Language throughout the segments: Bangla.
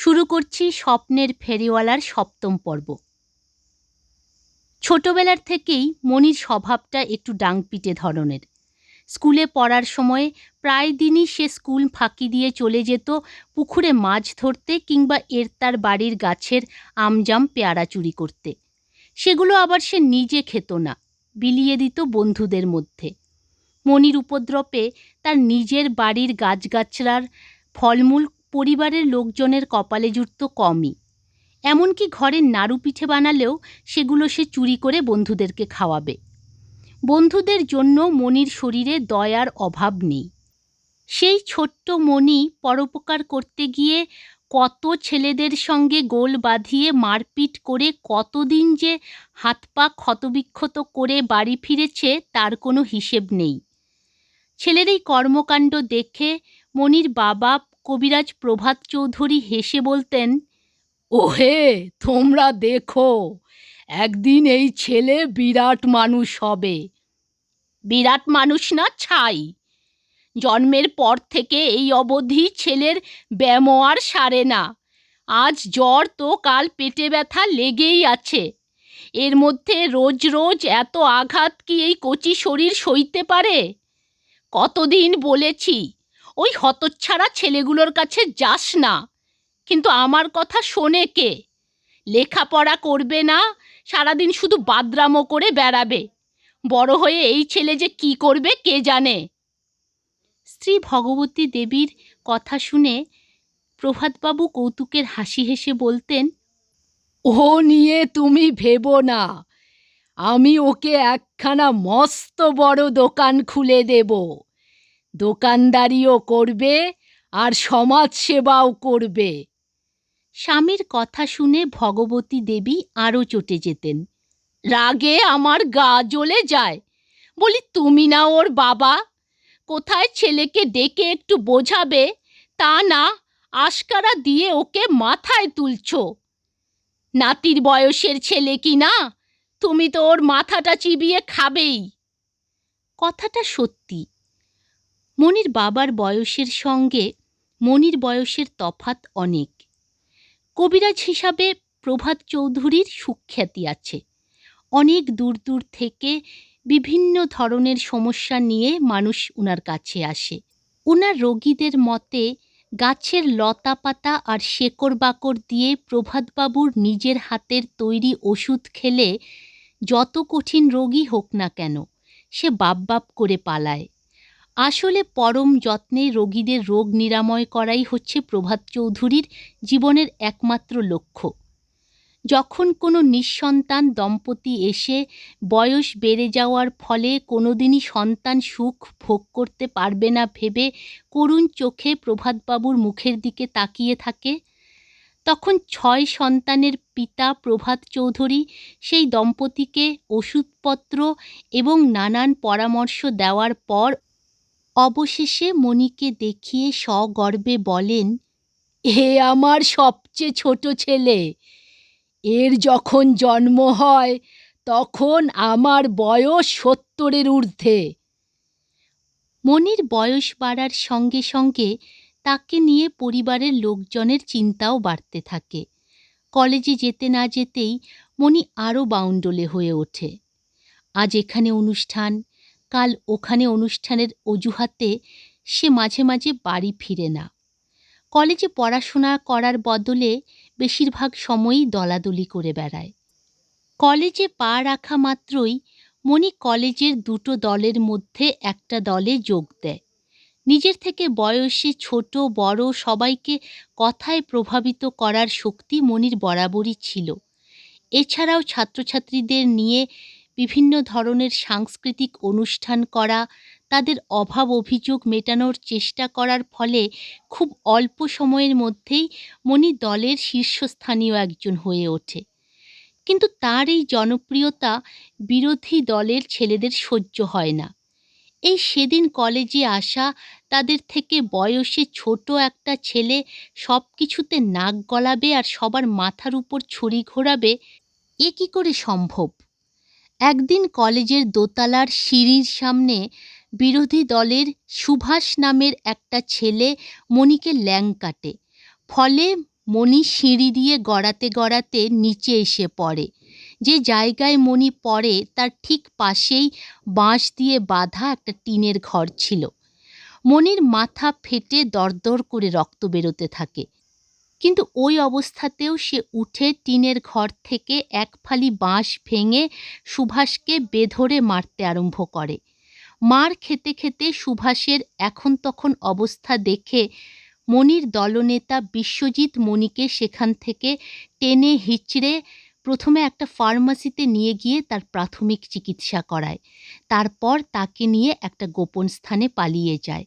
শুরু করছি স্বপ্নের ফেরিওয়ালার সপ্তম পর্ব। ছোটবেলার থেকেই মনির স্বভাবটা একটু ডাংপিটে ধরনের। স্কুলে পড়ার সময়ে প্রায় দিনই সে স্কুল ফাঁকি দিয়ে চলে যেত পুকুরে মাছ ধরতে কিংবা এর তার বাড়ির গাছের আমজাম পেয়ারা চুরি করতে। সেগুলো আবার সে নিজে খেত না, বিলিয়ে দিত বন্ধুদের মধ্যে। মনির উপদ্রবে তার নিজের বাড়ির গাছগাছড়ার ফলমূল পরিবারের লোকজনের কপালে জুটত কমই। এমনকি ঘরের নাড়ু পিঠে বানালেও সেগুলো সে চুরি করে বন্ধুদেরকে খাওয়াবে। বন্ধুদের জন্য মনির শরীরে দয়ার অভাব নেই। সেই ছোট্ট মণি পরোপকার করতে গিয়ে কত ছেলেদের সঙ্গে গোল বাঁধিয়ে মারপিট করে কতদিন যে হাত পা ক্ষতবিক্ষত করে বাড়ি ফিরেছে তার কোনো হিসেব নেই। ছেলের এই কর্মকাণ্ড দেখে মনির বাবা কবিরাজ প্রভাত চৌধুরী হেসে বলতেন, ওহে, তোমরা দেখো, একদিন এই ছেলে বিরাট মানুষ হবে। বিরাট মানুষ না, ছাই। জন্মের পর থেকে এই অবধি ছেলের ব্যামো আর সারে না। আজ জ্বর তো কাল পেটে ব্যথা লেগেই আছে। এর মধ্যে রোজ রোজ এত আঘাত কি এই কচি শরীর সইতে পারে? কতদিন বলেছি ওই হতচ্ছাড়া ছেলেগুলোর কাছে যাস না। কিন্তু আমার কথা শোনে কে? লেখাপড়া করবে না, সারাদিন শুধু বাদরামো করে বেড়াবে। বড় হয়ে এই ছেলে যে কি করবে কে জানে? স্ত্রী ভগবতী দেবীর কথা শুনে প্রভাতবাবু কৌতুকের হাসি হেসে বলতেন, ও নিয়ে তুমি ভেবো না। আমি ওকে একখানা মস্ত বড় দোকান খুলে দেব। দোকানদারিও করবে আর সমাজ সেবাও করবে। স্বামীর কথা শুনে ভগবতী দেবী আরও চটে যেতেন। রাগে আমার গা জ্বলে যায়। বলি, তুমি না ওর বাবা? কোথায় ছেলেকে ডেকে একটু বোঝাবে? তা না, আশকারা দিয়ে ওকে মাথায় তুলছ। নাতির বয়সের ছেলে কি না? তুমি তো ওর মাথাটা চিবিয়ে খাবেই। কথাটা সত্যি। মনির বাবার বয়সের সঙ্গে মনির বয়সের তফাত অনেক। কবিরাজ হিসাবে প্রভাত চৌধুরীর সুখ্যাতি আছে। অনেক দূর দূর থেকে বিভিন্ন ধরনের সমস্যা নিয়ে মানুষ উনার কাছে আসে। উনার রোগীদের মতে, গাছের লতা পাতা আর শেকড় বাকড় দিয়ে প্রভাতবাবুর নিজের হাতের তৈরি ওষুধ খেলে যত কঠিন রোগী হোক না কেন, সে বাপ বাপ করে পালায়। আসলে পরম যত্নে রোগীদের রোগ নিরাময় করাই হচ্ছে প্রভাত চৌধুরীর জীবনের একমাত্র লক্ষ্য। যখন কোনো নিঃসন্তান দম্পতি এসে বয়স বেড়ে যাওয়ার ফলে কোনোদিনই সন্তান সুখ ভোগ করতে পারবে না ভেবে করুণ চোখে প্রভাতবাবুর মুখের দিকে তাকিয়ে থাকে, তখন ছয় সন্তানের পিতা প্রভাত চৌধুরী সেই দম্পতিকে ওষুধপত্র এবং নানান পরামর্শ দেওয়ার পর অবশেষে মণিকে দেখিয়ে সগর্বে বলেন এ আমার সবচেয়ে ছোট ছেলে। এর যখন জন্ম হয় তখন আমার বয়স সত্তরের ঊর্ধ্বে। মনির বয়স বাড়ার সঙ্গে সঙ্গে তাকে নিয়ে পরিবারের লোকজনের চিন্তাও বাড়তে থাকে। কলেজে যেতে না যেতেই মনি আরও বাউন্ডলে হয়ে ওঠে। আজ এখানে অনুষ্ঠান কাল ওখানে অনুষ্ঠানের অজুহাতে সে মাঝে মাঝে বাড়ি ফিরে না। কলেজে পড়াশোনা করার বদলে বেশিরভাগ সময়ই দলাদলি করে বেড়ায়। কলেজে পা রাখা মাত্রই মণি কলেজের দুটো দলের মধ্যে একটা দলে যোগ দেয়। নিজের থেকে বয়সে ছোট, বড় সবাইকে কথায় প্রভাবিত করার শক্তি মনির বরাবরই ছিল। এছাড়াও ছাত্রছাত্রীদের নিয়ে বিভিন্ন ধরনের সাংস্কৃতিক অনুষ্ঠান করা, তাদের অভাব অভিযোগ মেটানোর চেষ্টা করার ফলে খুব অল্প সময়ের মধ্যেই মণি দলের শীর্ষস্থানীয় একজন হয়ে ওঠে। কিন্তু তার এই জনপ্রিয়তা বিরোধী দলের ছেলেদের সহ্য হয় না। এই সেদিন কলেজে আসা তাদের থেকে বয়সে ছোট একটা ছেলে সব কিছুতে নাক গলাবে আর সবার মাথার উপর ছুরি ঘোরাবে, এ কী করে সম্ভব? একদিন কলেজের দোতলার সিঁড়ির সামনে বিরোধী দলের সুভাষ নামের একটা ছেলে মণিকে ল্যাং কাটে। ফলে মণি সিঁড়ি দিয়ে গড়াতে গড়াতে নিচে এসে পড়ে। যে জায়গায় মণি পড়ে, তার ঠিক পাশেই বাঁশ দিয়ে বাঁধা একটা টিনের ঘর ছিল। মণির মাথা ফেটে দরদর করে রক্ত বেরোতে থাকে। কিন্তু ওই অবস্থাতেও সে উঠে টিনের ঘর থেকে এক ফালি বাঁশ ভেঙে সুভাষকে বেধরে মারতে আরম্ভ করে। মার খেতে খেতে সুভাষের এখন তখন অবস্থা দেখে মনির দলনেতা বিশ্বজিৎ মণিকে সেখান থেকে টেনে হিচড়ে প্রথমে একটা ফার্মাসিতে নিয়ে গিয়ে তার প্রাথমিক চিকিৎসা করায়। তারপর তাকে নিয়ে একটা গোপন স্থানে পালিয়ে যায়।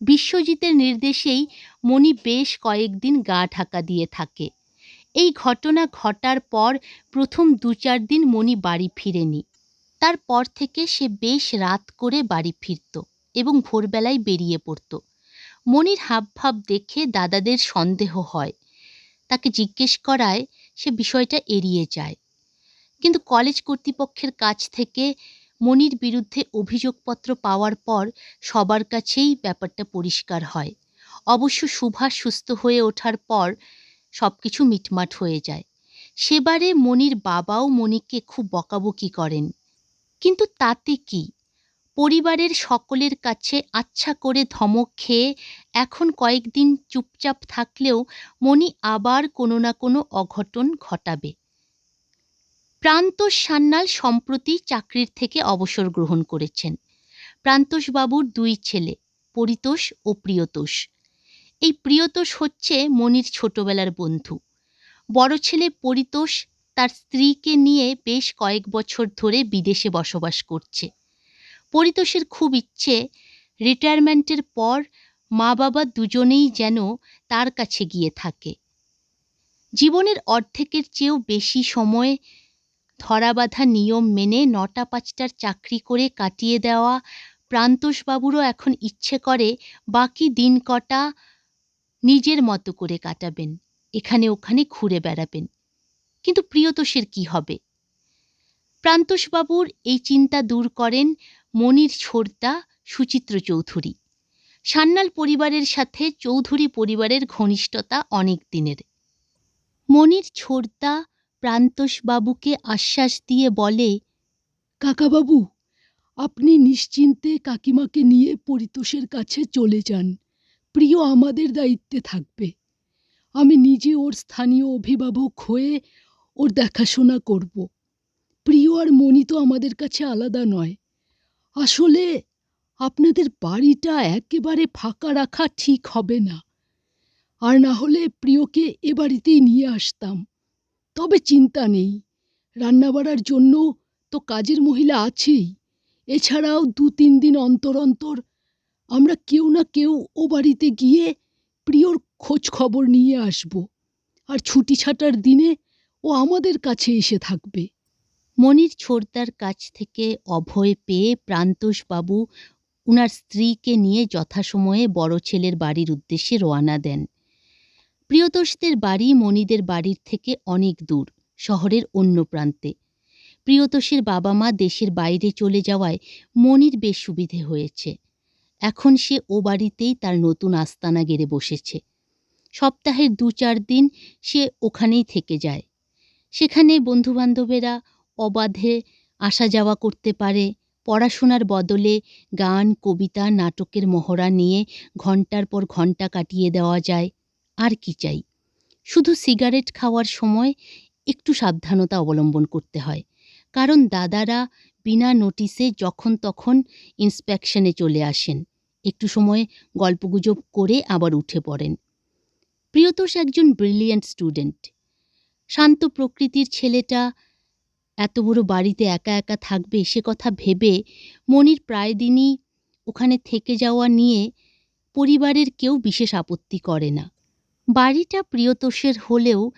বিশ্বজিতের নির্দেশেই মণি বেশ কয়েকদিন গা ঢাকা দিয়ে থাকে। এই ঘটনা ঘটার পর প্রথম দু চার দিন মণি বাড়ি ফিরেনি। তারপর থেকে সে বেশ রাত করে বাড়ি ফিরত এবং ভোরবেলায় বেরিয়ে পড়ত। মনির হাবভাব দেখে দাদাদের সন্দেহ হয়। তাকে জিজ্ঞেস করায় সে বিষয়টা এড়িয়ে যায়। কিন্তু কলেজ কর্তৃপক্ষের কাছ থেকে মনির বিরুদ্ধে অভিযোগপত্র পাওয়ার পর সবার কাছেই ব্যাপারটা পরিষ্কার হয়। অবশ্য সুভাষ সুস্থ হয়ে ওঠার পর সব কিছু মিটমাট হয়ে যায়। সেবারে মনির বাবাও মনিকে খুব বকাবকি করেন। কিন্তু তাতে কি? পরিবারের সকলের কাছে আচ্ছা করে ধমক খেয়ে এখন কয়েকদিন চুপচাপ থাকলেও মনি আবার কোনো না কোনো অঘটন ঘটাবে। প্রান্তোষ সান্যাল সম্প্রতি চাকরির থেকে অবসর গ্রহণ করেছেন। প্রান্তোষবাবুর দুই ছেলে, পরিতোষ ও প্রিয়তোষ। এই প্রিয়তোষ হচ্ছে মনির ছোটবেলার বন্ধু। বড় ছেলে পরিতোষ তার স্ত্রীকে নিয়ে বেশ কয়েক বছর ধরে বিদেশে বসবাস করছে। পরিতোষের খুব ইচ্ছে রিটায়ারমেন্টের পর মা বাবা দুজনেই যেন তার কাছে গিয়ে থাকে। জীবনের অর্ধেকের চেয়েও বেশি সময় ধরাবাঁধা নিয়ম মেনে নটা পাঁচটার চাকরি করে কাটিয়ে দেওয়া, প্রান্তোষবাবুরও এখন ইচ্ছে করে বাকি দিন কটা নিজের মতো করে কাটাবেন, এখানে ওখানে ঘুরে বেড়াবেন। কিন্তু প্রিয়তোষের কি হবে? প্রান্তোষবাবুর এই চিন্তা দূর করেন মনির ছোড়দা সুচিত্র চৌধুরী। সান্যাল পরিবারের সাথে চৌধুরী পরিবারের ঘনিষ্ঠতা অনেক দিনের। মনির ছোড়দা প্রান্তোষবাবুকে আশ্বাস দিয়ে বলে কাকাবাবু আপনি নিশ্চিন্তে কাকিমাকে নিয়ে পরিতোষের কাছে চলে যান। প্রিয় আমাদের দায়িত্বে থাকবে। আমি নিজে ওর স্থানীয় অভিভাবক হয়ে ওর দেখাশোনা করব। প্রিয় আর মনি তো আমাদের কাছে আলাদা নয়। আসলে আপনাদের বাড়িটা একেবারে ফাঁকা রাখা ঠিক হবে না। আর না হলে প্রিয়কে এ বাড়িতেই নিয়ে আসতাম। তবে চিন্তা নেই। রান্নাবাড়ার জন্য তো কাজের মহিলা আছেই। এছাড়াও দু তিন দিন অন্তর অন্তর আমরা কেউ না কেউ ও বাড়িতে গিয়ে প্রিয়র খোঁজ খবর নিয়ে আসব। আর ছুটি ছাটার দিনে ও আমাদের কাছে এসে থাকবে। মনির ছোড়দার কাছ থেকে অভয় পেয়ে প্রান্তোষবাবু উনার স্ত্রীকে নিয়ে যথাসময়ে বড় ছেলের বাড়ির উদ্দেশ্যে রওনা দেন। প্রিয়তোষদের বাড়ি মনিদের বাড়ির থেকে অনেক দূর, শহরের অন্য প্রান্তে। প্রিয়তোষের বাবা মা দেশের বাইরে চলে যাওয়ায় মনির বেশ সুবিধে হয়েছে। এখন সে ও বাড়িতেই তার নতুন আস্তানা গেড়ে বসেছে। সপ্তাহের দু চার দিন সে ওখানেই থেকে যায়। সেখানে বন্ধুবান্ধবেরা অবাধে আসা যাওয়া করতে পারে, পড়াশোনার বদলে গান, কবিতা, নাটকের মহড়া নিয়ে ঘণ্টার পর ঘণ্টা কাটিয়ে দেওয়া যায়। আর কি চাই? শুধু সিগারেট খাওয়ার সময় একটু সাবধানতা অবলম্বন করতে হয়। কারণ দাদারা বিনা নোটিসে যখন তখন ইন্সপেকশনে চলে আসেন। একটু সময় গল্পগুজব করে আবার উঠে পড়েন। প্রিয়তোষ একজন ব্রিলিয়েন্ট স্টুডেন্ট। শান্ত প্রকৃতির ছেলেটা এত বড় বাড়িতে একা একা থাকবে সে কথা ভেবে মনির প্রায় দিনই ওখানে থেকে যাওয়া নিয়ে পরিবারের কেউ বিশেষ আপত্তি করে না। বাড়িটা প্রিয়তোষের হলেও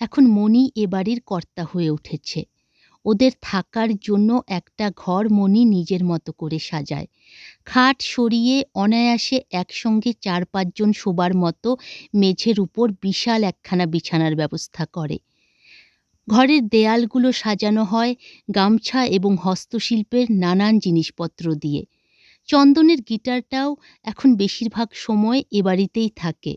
এখন মনি এ বাড়ির কর্তা হয়ে উঠেছে। ওদের থাকার জন্য একটা ঘর মনি নিজের মতো করে সাজায়। খাট সরিয়ে অনায়াসে একসঙ্গে চার পাঁচজন শোবার মতো মেঝের উপর বিশাল একখানা বিছানার ব্যবস্থা করে। ঘরের দেয়ালগুলো সাজানো হয় গামছা এবং হস্তশিল্পের নানান জিনিসপত্র দিয়ে। চন্দনের গিটারটাও এখন বেশিরভাগ সময় এ বাড়িতেই থাকে।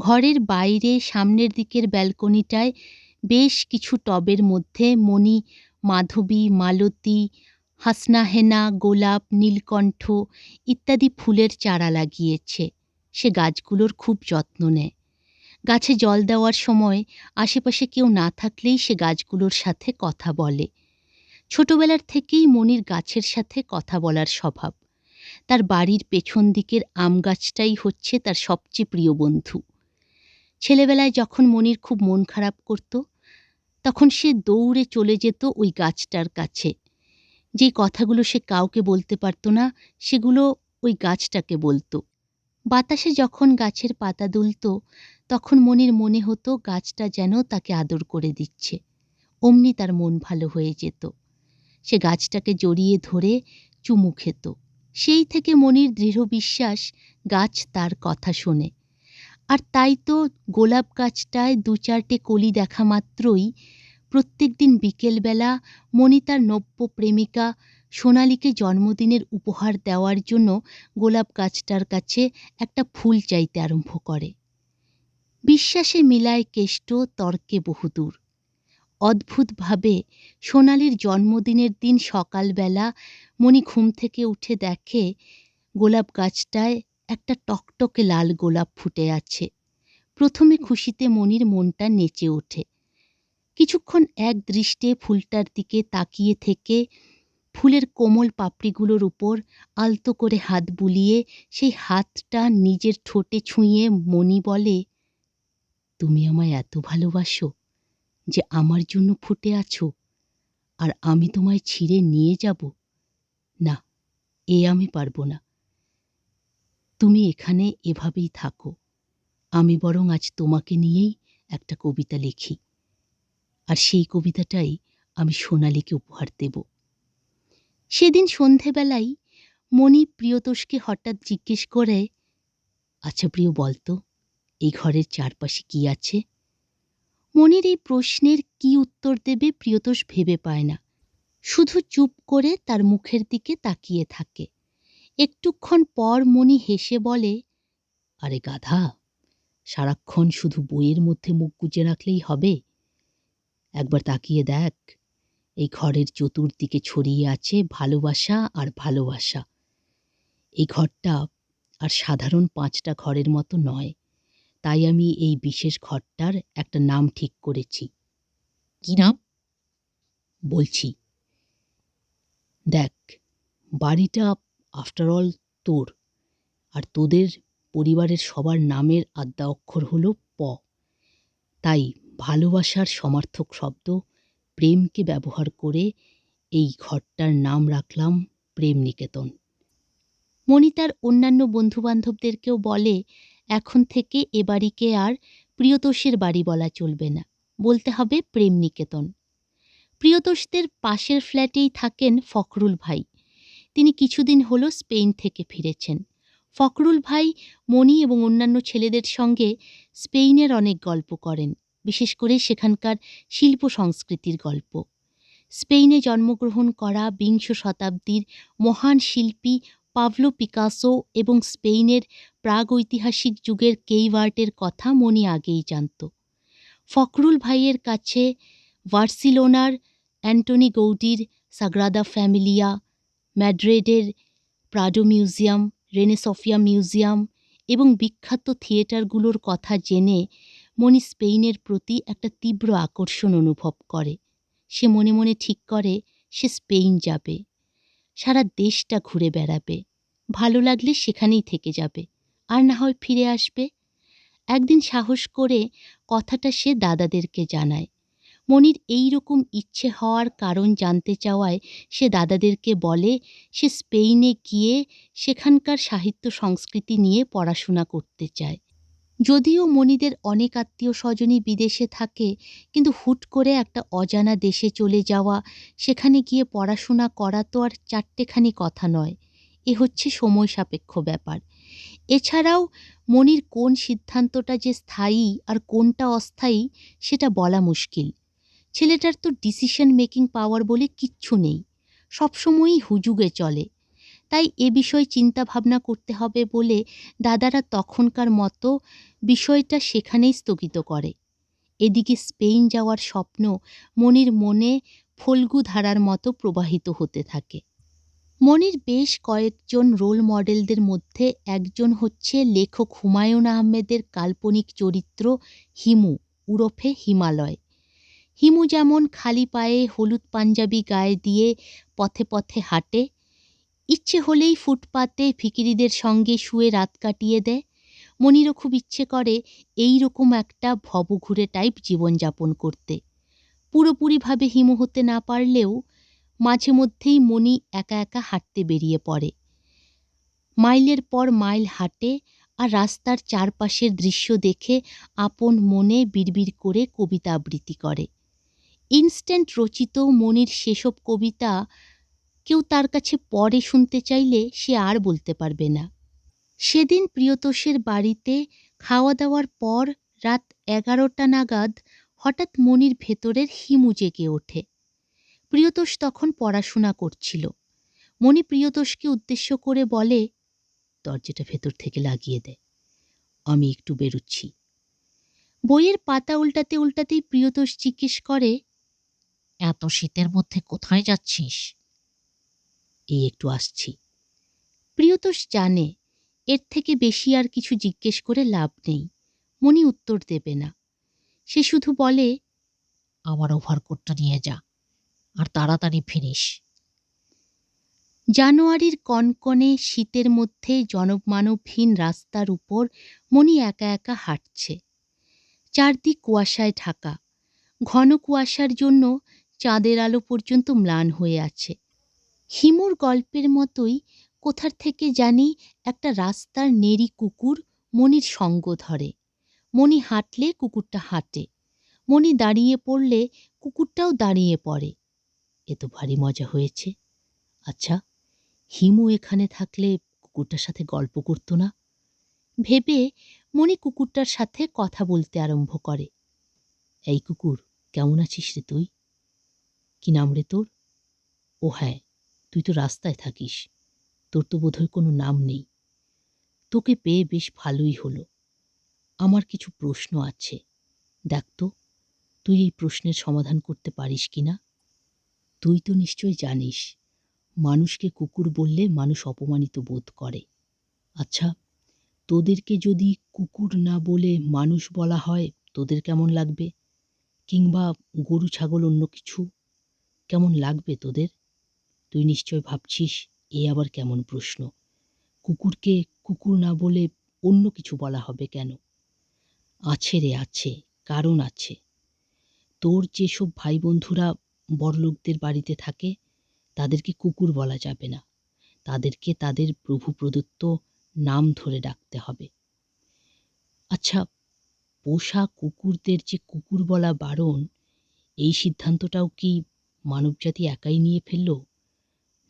ঘরের বাইরে সামনের দিকের ব্যালকনিটায় বেশ কিছু টবের মধ্যে মণি, মাধবী, মালতী, হাসনাহেনা, গোলাপ, নীলকণ্ঠ ইত্যাদি ফুলের চারা লাগিয়েছে। সে গাছগুলোর খুব যত্ন নেয়। গাছে জল দেওয়ার সময় আশেপাশে কেউ না থাকলেই সে গাছগুলোর সাথে কথা বলে। ছোটবেলার থেকেই মনির গাছের সাথে কথা বলার স্বভাব। তার বাড়ির পেছন দিকের আম গাছটাই হচ্ছে তার সবচেয়ে প্রিয় বন্ধু। ছেলেবেলায় যখন মনির খুব মন খারাপ করত, তখন সে দৌড়ে চলে যেত ওই গাছটার কাছে। যে কথাগুলো সে কাউকে বলতে পারত না, সেগুলো ওই গাছটাকে বলতো। বাতাসে যখন গাছের পাতা দুলত, তখন মনির মনে হতো গাছটা যেন তাকে আদর করে দিচ্ছে। অমনি তার মন ভালো হয়ে যেত। সে গাছটাকে জড়িয়ে ধরে চুমু খেত। সেই থেকে মনির দৃঢ় বিশ্বাস গাছ তার কথা শোনে। আর তাই তো গোলাপ গাছটায় দু চারটে কলি দেখা মাত্রই। প্রত্যেক দিন বিকেলবেলা মণি তার নব্য প্রেমিকা সোনালীকে জন্মদিনের উপহার দেওয়ার জন্য গোলাপ গাছটার কাছে একটা ফুল চাইতে আরম্ভ করে। বিশ্বাসে মিলায় কেষ্ট তর্কে বহুদূর। অদ্ভুতভাবে সোনালির জন্মদিনের দিন সকালবেলা মণি ঘুম থেকে উঠে দেখে গোলাপ গাছটায় একটা টকটকে লাল গোলাপ ফুটে আছে। প্রথমে খুশিতে মনির মনটা নেচে ওঠে। কিছুক্ষণ এক দৃষ্টে ফুলটার দিকে তাকিয়ে থেকে ফুলের কোমল পাপড়িগুলোর উপর আলতো করে হাত বুলিয়ে সেই হাতটা নিজের ঠোঁটে ছুঁয়ে মণি বলে, তুমি আমায় এত ভালোবাসো যে আমার জন্য ফুটে আছো, আর আমি তোমায় ছিঁড়ে নিয়ে যাব। না, এ আমি পারব না। তুমি এখানে এভাবেই থাকো। আমি বরং আজ তোমাকে নিয়েই একটা কবিতা লিখি। আর সেই কবিতাটাই আমি সোনালীকে উপহার দেব। সেদিন সন্ধেবেলায় মণি প্রিয়তোষকে হঠাৎ জিজ্ঞেস করে আচ্ছা প্রিয় বলতো এই ঘরের চারপাশে কি আছে? মনির এই প্রশ্নের কি উত্তর দেবে প্রিয়তোষ ভেবে পায় না। শুধু চুপ করে তার মুখের দিকে তাকিয়ে থাকে। একটুক্ষণ পর মণি হেসে বলে আরে গাধা সারাক্ষণ শুধু বইয়ের মধ্যে মুখ গুজে রাখলেই হবে। একবার তাকিয়ে দেখ এই ঘরের চতুর্দিকে ছড়িয়ে আছে ভালোবাসা আর ভালোবাসা। এই ঘরটা আর সাধারণ পাঁচটা ঘরের মতো নয় তাই আমি এই বিশেষ ঘরটার একটা নাম ঠিক করেছি। কি নাম? বলছি দেখ বাড়িটা আফটার অল তোর। আর তোদের পরিবারের সবার নামের আদ্যা অক্ষর হল প। তাই ভালোবাসার সমার্থক শব্দ প্রেমকে ব্যবহার করে এই ঘরটার নাম রাখলাম প্রেম নিকেতন মণি তার অন্যান্য বন্ধুবান্ধবদেরকেও বলে, এখন থেকে এ বাড়িকে আর প্রিয়তোষের বাড়ি বলা চলবে না। বলতে হবে প্রেম নিকেতন প্রিয়তোষদের পাশের ফ্ল্যাটেই থাকেন ফখরুল ভাই। তিনি কিছুদিন হলো স্পেন থেকে ফিরেছেন। ফখরুল ভাই, মণি এবং অন্যান্য ছেলেদের সঙ্গে স্পেনের অনেক গল্প করেন, বিশেষ করে সেখানকার শিল্প সংস্কৃতির গল্প। স্পেনে জন্মগ্রহণ করা বিংশ শতাব্দীর মহান শিল্পী পাভলো পিকাসো এবং স্পেনের প্রাগৈতিহাসিক যুগের কেইভার্টের কথা মনি আগেই জানত। ফখরুল ভাইয়ের কাছে ভার্সিলোনার অ্যান্টনি গৌডির Sagrada Familia ম্যাড্রিডের Prado museum Reina Sofia museum এবং বিখ্যাত থিয়েটারগুলোর কথা জেনে মনি স্পেনের প্রতি একটা তীব্র আকর্ষণ অনুভব করে। সে মনে মনে ঠিক করে, সে স্পেন যাবে। সারা দেশটা ঘুরে বেড়াবে। ভালো লাগলে সেখানেই থেকে যাবে। আর না হয় ফিরে আসবে। একদিন সাহস করে কথাটা সে দাদাদেরকে জানায়। মনির এই রকম ইচ্ছে হওয়ার কারণ জানতে চাওয়ায় সে দাদাদেরকে বলে, সে স্পেনে গিয়ে সেখানকার সাহিত্য সংস্কৃতি নিয়ে পড়াশোনা করতে চায়। যদিও মনিদের অনেক আত্মীয় স্বজনই বিদেশে থাকে, কিন্তু হুট করে একটা অজানা দেশে চলে যাওয়া, সেখানে গিয়ে পড়াশোনা করা তো আর চারটেখানি কথা নয়। এ হচ্ছে সময় সাপেক্ষ ব্যাপার। এছাড়াও মনির কোন সিদ্ধান্তটা যে স্থায়ী আর কোনটা অস্থায়ী, সেটা বলা মুশকিল। ছেলেটার তো ডিসিশন মেকিং পাওয়ার বলে কিচ্ছু নেই। সবসময়ই হুজুগে চলে। তাই এ বিষয়ে চিন্তা ভাবনা করতে হবে বলে দাদারা তখনকার মতো বিষয়টা সেখানেই স্থগিত করে। এদিকে স্পেন যাওয়ার স্বপ্ন মনির মনে ফল্গু ধারার মতো প্রবাহিত হতে থাকে। মনির বেশ কয়েকজন রোল মডেলদের মধ্যে একজন হচ্ছে লেখক হুমায়ুন আহমেদের কাল্পনিক চরিত্র হিমু, উরফে হিমালয়। হিমু যেমন খালি পায়ে হলুদ পাঞ্জাবি গায়ে দিয়ে পথে পথে হাঁটে, ইচ্ছে হলেই ফুটপাতে ভিকিরিদের সঙ্গে শুয়ে রাত কাটিয়ে দেয়। মনিরও খুব ইচ্ছে করে এই রকম একটা ভবঘুরে টাইপ জীবনযাপন করতে। পুরোপুরিভাবে হিমু হতে না পারলেও মাঝে মধ্যেই মনি একা একা হাঁটতে বেরিয়ে পড়ে। মাইলের পর মাইল হাঁটে আর রাস্তার চারপাশের দৃশ্য দেখে আপন মনে বিড়বিড় করে কবিতা আবৃত্তি করে। ইনস্ট্যান্ট রচিত মনির সেসব কবিতা কেউ তার কাছে পরে শুনতে চাইলে সে আর বলতে পারবে না। সেদিন প্রিয়তোষের বাড়িতে খাওয়া দাওয়ার পর রাত এগারোটা নাগাদ হঠাৎ মনির ভেতরের হিমু জেগে ওঠে। প্রিয়তোষ তখন পড়াশোনা করছিল। মণি প্রিয়তোষকে উদ্দেশ্য করে বলে, দরজাটা ভেতর থেকে লাগিয়ে দে, আমি একটু বেরুচ্ছি। বইয়ের পাতা উল্টাতে উল্টাতেই প্রিয়তোষ জিজ্ঞেস করে এত শীতের মধ্যে কোথায় যাচ্ছিস? এই একটু আসছি। প্রিয়তোষ জানে এর থেকে বেশি আর কিছু জিজ্ঞেস করে লাভ নেই। মণি উত্তর দেবে না। সে শুধু বলে আমার ওভারকোটটা নিয়ে যা আর তাড়াতাড়ি ফিরিস। জানুয়ারির কনকনে শীতের মধ্যে জনমানবহীন রাস্তার উপর মণি একা একা হাঁটছে। চারদিক কুয়াশায় ঢাকা। ঘন কুয়াশার জন্য চাঁদের আলো পর্যন্ত ম্লান হয়ে আছে। হিমুর গল্পের মতোই কোথার থেকে জানি একটা রাস্তার নেড়ি কুকুর মনির সঙ্গ ধরে। মণি হাঁটলে কুকুরটা হাঁটে। মণি দাঁড়িয়ে পড়লে কুকুরটাও দাঁড়িয়ে পড়ে। এ তো ভারী মজা হয়েছে। আচ্ছা হিমু এখানে থাকলে কুকুরটার সাথে গল্প করতো না? ভেবে মণি কুকুরটার সাথে কথা বলতে আরম্ভ করে। এই কুকুর, কেমন আছিস রে তুই? কি নাম রে তোর ও হ্যাঁ তুই তো রাস্তায় থাকিস। তোর তো বোধহয় কোনো নাম নেই। তোকে পেয়ে বেশ ভালোই হলো। আমার কিছু প্রশ্ন আছে। দেখ তো, তুই এই প্রশ্নের সমাধান করতে পারিস কি না? তুই তো নিশ্চয় জানিস, মানুষকে কুকুর বললে মানুষ অপমানিত বোধ করে। আচ্ছা তোদেরকে যদি কুকুর না বলে মানুষ বলা হয়, তোদের কেমন লাগবে? কিংবা গরু, ছাগল, অন্য কিছু? কেমন লাগবে তোদের? তুই নিশ্চয় ভাবছিস এ আবার কেমন প্রশ্ন। কুকুরকে কুকুর না বলে অন্য কিছু বলা হবে কেন? আছে রে, আছে, কারণ আছে। তোর যেসব ভাই বন্ধুরা বড়লোকদের বাড়িতে থাকে, তাদেরকে কুকুর বলা যাবে না। তাদেরকে তাদের প্রভু প্রদত্ত নাম ধরে ডাকতে হবে। আচ্ছা পোষা কুকুরদের যে কুকুর বলা বারণ, এই সিদ্ধান্তটাও কি মানবজাতি একাই নিয়ে ফেলল?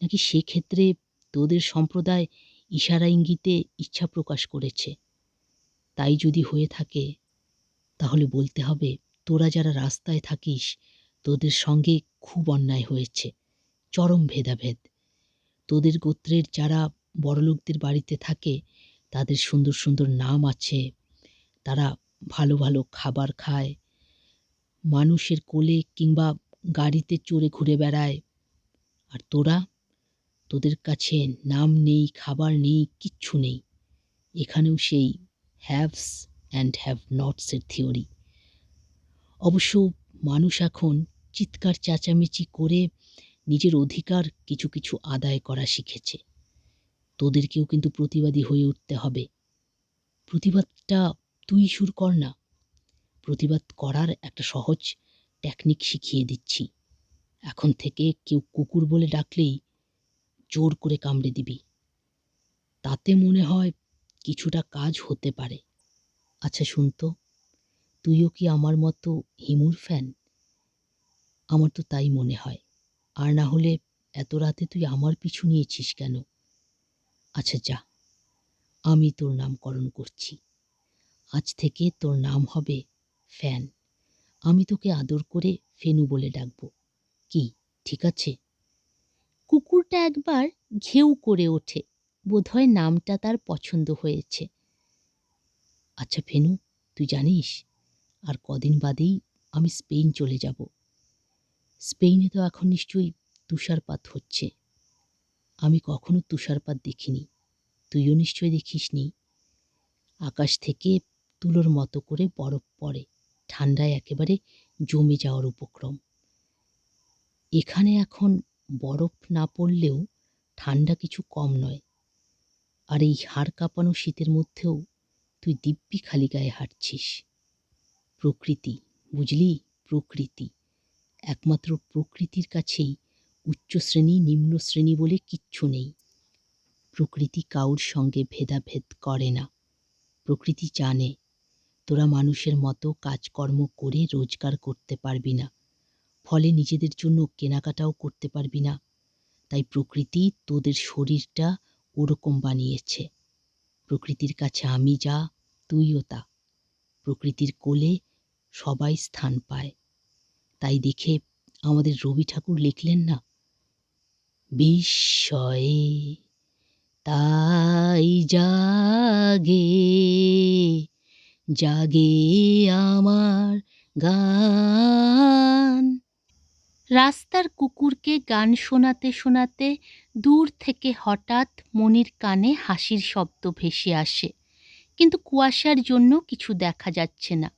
নাকি সেক্ষেত্রে তোদের সম্প্রদায় ইশারা ইঙ্গিতে ইচ্ছা প্রকাশ করেছে? তাই যদি হয়ে থাকে, তাহলে বলতে হবে, তোরা যারা রাস্তায় থাকিস, তোদের সঙ্গে খুব অন্যায় হয়েছে। চরম ভেদাভেদ। তোদের গোত্রের যারা বড়লোকদের বাড়িতে থাকে, তাদের সুন্দর সুন্দর নাম আছে। তারা ভালো ভালো খাবার খায়। মানুষের কোলে কিংবা গাড়িতে চড়ে ঘুরে বেড়ায়। আর তোরা? তোদের কাছে নাম নেই, খাবার নেই, কিচ্ছু নেই। এখানেও সেই হ্যাভস অ্যান্ড হ্যাভ নটসের থিওরি অবশ্য মানুষ এখন চিৎকার চেঁচামেচি করে নিজের অধিকার কিছু কিছু আদায় করা শিখেছে। তোদেরকেও কিন্তু প্রতিবাদী হয়ে উঠতে হবে। প্রতিবাদটা তুই সুর কর না। প্রতিবাদ করার একটা সহজ টেকনিক শিখিয়ে দিচ্ছি। এখন থেকে কেউ কুকুর বলে ডাকলেই জোর করে কামড়ে দিবি। তাতে মনে হয় কিছুটা কাজ হতে পারে। আচ্ছা শুনতো তুইও কি আমার মতো হিমুর ফ্যান? আমার তো তাই মনে হয়। আর না হলে এত রাতে তুই আমার পিছু নিয়েছিস কেন? আচ্ছা যা, আমি তোর নামকরণ করছি। আজ থেকে তোর নাম হবে ফ্যান। আমি তোকে আদর করে ফেনু বলে ডাকবো। কি, ঠিক আছে? কুকুরটা একবার ঘেউ করে ওঠে। বোধহয় নামটা তার পছন্দ হয়েছে। আচ্ছা ফেনু, তুই জানিস, আর কদিন বাদেই আমি স্পেন চলে যাব। স্পেনে তো এখন নিশ্চয়ই তুষারপাত হচ্ছে। আমি কখনো তুষারপাত দেখিনি। তুইও নিশ্চয়ই দেখিসনি। আকাশ থেকে তুলোর মতো করে বরফ পড়ে। ঠান্ডায় একেবারে জমে যাওয়ার উপক্রম। এখানে এখন বরফ না পড়লেও ঠান্ডা কিছু কম নয়। আর এই হাড় কাঁপানো শীতের মধ্যেও তুই দিব্যি খালি গায়ে হাঁটছিস। প্রকৃতি, বুঝলি? প্রকৃতি। একমাত্র প্রকৃতির কাছেই উচ্চ শ্রেণি, নিম্ন শ্রেণি বলে কিচ্ছু নেই। প্রকৃতি কাউর সঙ্গে ভেদাভেদ করে না। প্রকৃতি জানে তোরা মানুষের মতো কাজকর্ম করে রোজগার করতে পারবি না। ফলে নিজেদের জন্য কেনাকাটাও করতে পারবি না। তাই প্রকৃতি তোদের শরীরটা ওরকম বানিয়েছে। প্রকৃতির কাছে আমি যা, তুইও তা। প্রকৃতির কোলে সবাই স্থান পায়। তাই দেখে আমাদের রবি ঠাকুর লিখলেন না? বিস্ময়ে তাই জাগে জাগে আমার গান। রাস্তার কুকুরকে গান শোনাতে শোনাতে দূর থেকে হঠাৎ মনির কানে হাসির শব্দ ভেসে আসে। কিন্তু কুয়াশার জন্য কিছু দেখা যাচ্ছে না।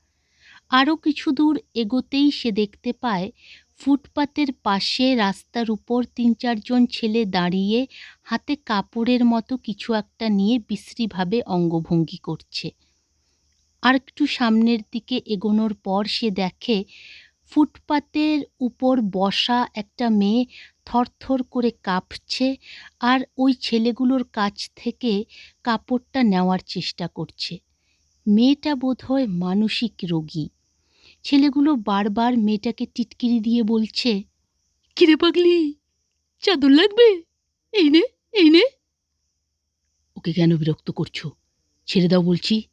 আরও কিছু দূর এগোতেই সে দেখতে পায়, ফুটপাতের পাশে রাস্তার উপর তিন চারজন ছেলে দাঁড়িয়ে হাতে কাপড়ের মতো কিছু একটা নিয়ে বিশ্রীভাবে অঙ্গভঙ্গি করছে। আর একটু সামনের দিকে এগোনোর পর সে দেখে ফুটপাতের উপর বসা একটা মেয়ে থরথর করে কাঁপছে আর ওই ছেলেগুলোর কাছ থেকে কাপড়টা নেওয়ার চেষ্টা করছে। মেয়েটা বোধহয় মানসিক রোগী। ছেলেগুলো বারবার মেয়েটাকে টিটকিরি দিয়ে বলছে, কিরে পাগলি, চাদর লাগবে? এই নে এই নে। ওকে কেন বিরক্ত করছ? ছেড়ে দাও বলছি।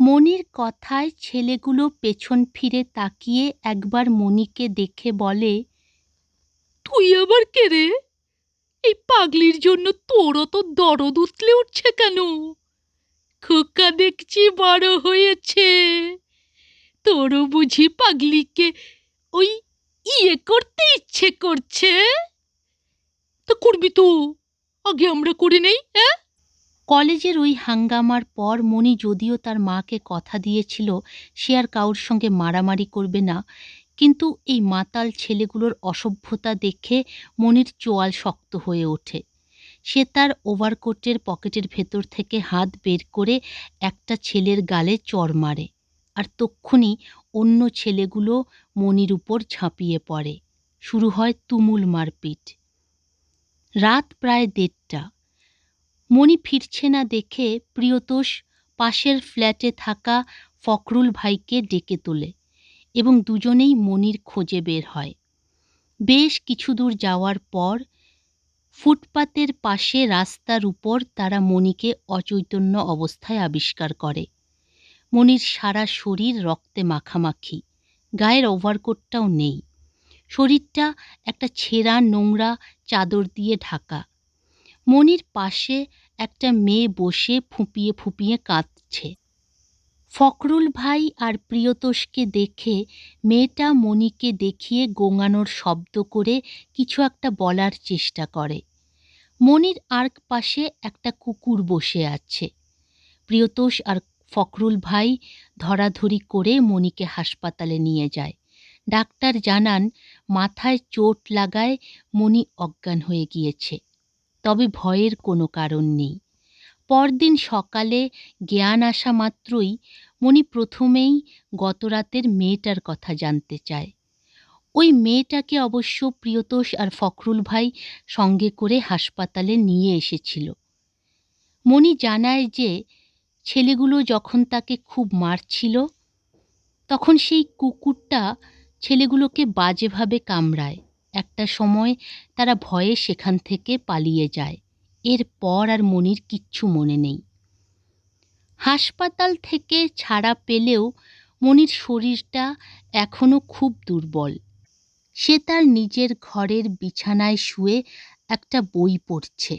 মনির কথায় ছেলেগুলো পেছন ফিরে তাকিয়ে একবার মনিকে দেখে বলে, তুই আবার কে রে? এই পাগলির জন্য তোরও তো দরদ উতলে উঠছে কেন? খোকা দেখছি বড় হয়েছে। তোরও বুঝি পাগলিকে ওই ইয়ে করতে ইচ্ছে করছে? তো করবি তো? আগে আমরা করে নেই হ্যাঁ? কলেজের ওই হাঙ্গামার পর মণি যদিও তার মাকে কথা দিয়েছিল, সে আর কাউর সঙ্গে মারামারি করবে না। কিন্তু এই মাতাল ছেলেগুলোর অসভ্যতা দেখে মনির চোয়াল শক্ত হয়ে ওঠে। সে তার ওভারকোটের পকেটের ভেতর থেকে হাত বের করে একটা ছেলের গালে চড় মারে আর তক্ষুনি অন্য ছেলেগুলো মনির উপর ঝাঁপিয়ে পড়ে। শুরু হয় তুমুল মারপিট। রাত প্রায় দেড়টা। মণি ফিরছে না দেখে প্রিয়তোষ পাশের ফ্ল্যাটে থাকা ফখরুল ভাইকে ডেকে তোলে এবং দুজনেই মনির খোঁজে বের হয়। বেশ কিছু দূর যাওয়ার পর ফুটপাতের পাশে রাস্তার উপর তারা মণিকে অচৈতন্য অবস্থায় আবিষ্কার করে। মনির সারা শরীর রক্তে মাখামাখি, গায়ের ওভারকোটটাও নেই। শরীরটা একটা ছেঁড়া নোংরা চাদর দিয়ে ঢাকা। মনির পাশে একটা মেয়ে বসে ফুঁপিয়ে ফুঁপিয়ে কাঁদছে। ফখরুল ভাই আর প্রিয়তোষকে দেখে মেয়েটা মণিকে দেখিয়ে গোঙানোর শব্দ করে কিছু একটা বলার চেষ্টা করে। মনির আর্ক পাশে একটা কুকুর বসে আছে। প্রিয়তোষ আর ফখরুল ভাই ধরাধরি করে মণিকে হাসপাতালে নিয়ে যায়। ডাক্তার জানান, মাথায় চোট লাগায় মণি অজ্ঞান হয়ে গিয়েছে। তবে ভয়ের কোনো কারণ নেই। পরদিন সকালে জ্ঞান আসা মাত্রই মণি প্রথমেই গতরাতের মেয়েটার কথা জানতে চায়। ওই মেয়েটাকে অবশ্য প্রিয়তোষ আর ফখরুল ভাই সঙ্গে করে হাসপাতালে নিয়ে এসেছিল। মণি জানায় যে ছেলেগুলো যখন তাকে খুব মারছিল, তখন সেই কুকুরটা ছেলেগুলোকে বাজেভাবে কামড়ায়। একটা সময় তারা ভয়ে সেখান থেকে পালিয়ে যায়। এরপর আর মনির কিচ্ছু মনে নেই। হাসপাতাল থেকে ছাড়া পেলেও মনির শরীরটা এখনও খুব দুর্বল। সে তার নিজের ঘরের বিছানায় শুয়ে একটা বই পড়ছে।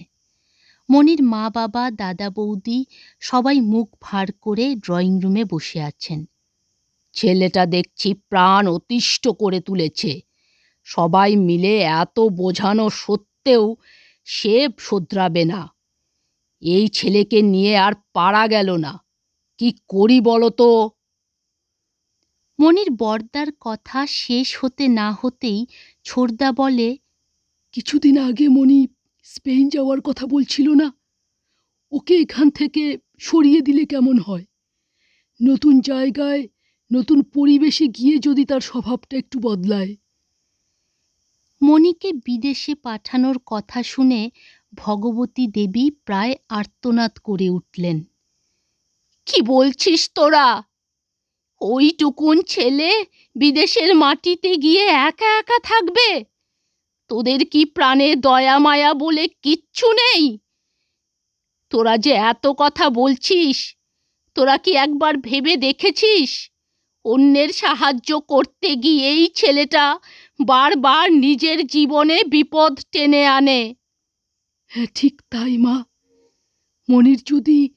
মনির মা বাবা, দাদা বৌদি সবাই মুখ ভার করে ড্রয়িং রুমে বসে আছেন। ছেলেটা দেখছি প্রাণ অতিষ্ঠ করে তুলেছে। সবাই মিলে এত বোঝানো সত্ত্বেও সে শোধরাবে না। এই ছেলেকে নিয়ে আর পারা গেল না। কি করি বলো তো? মনির বর্দার কথা শেষ হতে না হতেই ছোড়দা বলে কিছুদিন আগে মনি স্পেন যাওয়ার কথা বলছিল না। ওকে এখান থেকে সরিয়ে দিলে কেমন হয়? নতুন জায়গায় নতুন পরিবেশে গিয়ে যদি তার স্বভাবটা একটু বদলায়। মণিকে বিদেশে পাঠানোর কথা শুনে ভগবতী দেবী প্রায় আর্তনাদ করে উঠলেন। কি বলছিস তোরা? ওইটুকুন ছেলে বিদেশের মাটিতে গিয়ে একা একা থাকবে? তোদের কি প্রাণে দয়া মায়া বলে কিচ্ছু নেই? তোরা যে এত কথা বলছিস, তোরা কি একবার ভেবে দেখেছিস? অন্যের সাহায্য করতে গিয়েই ছেলেটা বারবার নিজের জীবনে বিপদ টেনে আনে। হ্যাঁ ঠিক তাই, মা। মনির যদি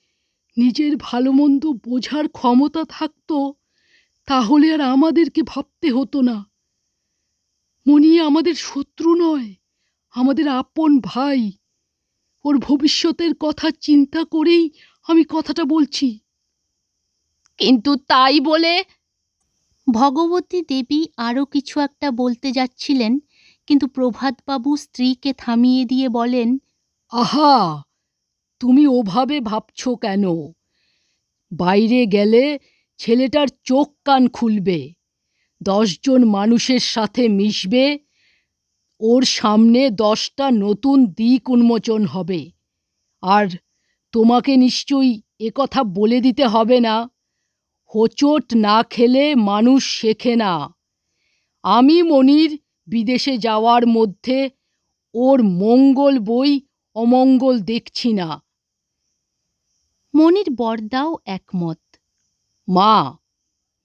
নিজের ভালো মন্দ বোঝার ক্ষমতা থাকতো, তাহলে আর আমাদেরকে ভাবতে হতো না। মনি আমাদের শত্রু নয়, আমাদের আপন ভাই। ওর ভবিষ্যতের কথা চিন্তা করেই আমি কথাটা বলছি। কিন্তু তাই বলে ভগবতী দেবী আরও কিছু একটা বলতে যাচ্ছিলেন, কিন্তু প্রভাতবাবু স্ত্রীকে থামিয়ে দিয়ে বলেন, আহা! তুমি ওভাবে ভাবছ কেন? বাইরে গেলে ছেলেটার চোখ কান খুলবে, দশজন মানুষের সাথে মিশবে, ওর সামনে দশটা নতুন দিক উন্মোচন হবে, আর তোমাকে নিশ্চয়ই একথা বলে দিতে হবে না? হোঁচট না খেলে মানুষ শেখে না। আমি মনির বিদেশে যাওয়ার মধ্যে ওর মঙ্গল বই অমঙ্গল দেখছি না। মনির বরদাও একমত। মা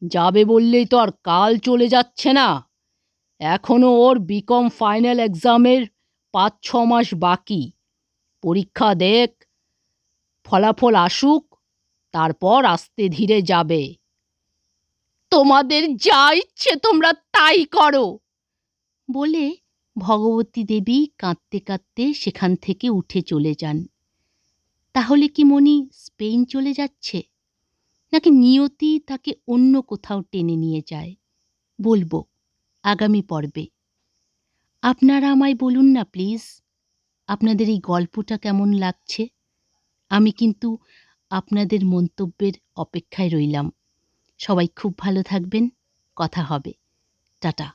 যাবে বললেই তো আর কাল চলে যাচ্ছে না। এখনও ওর বিকম ফাইনাল এক্সামের পাঁচ ছ মাস বাকি। পরীক্ষা দেখ ফলাফল আসুক তারপর আস্তে ধীরে যাবে। তোমাদের যা ইচ্ছে তোমরা তাই করো। বলে ভগবতী দেবী কাঁদতে কাঁদতে সেখান থেকে উঠে চলে যান। তাহলে কি মনি স্পেন চলে যাচ্ছে? নাকি নিয়তি তাকে অন্য কোথাও টেনে নিয়ে যায়? বলব, আগামী পর্বে। আপনারা আমায় বলুন না প্লিজ, আপনাদের এই গল্পটা কেমন লাগছে? আমি কিন্তু আপনাদের মন্তব্যের অপেক্ষায় রইলাম। সবাই খুব ভালো থাকবেন। কথা হবে। টাটা।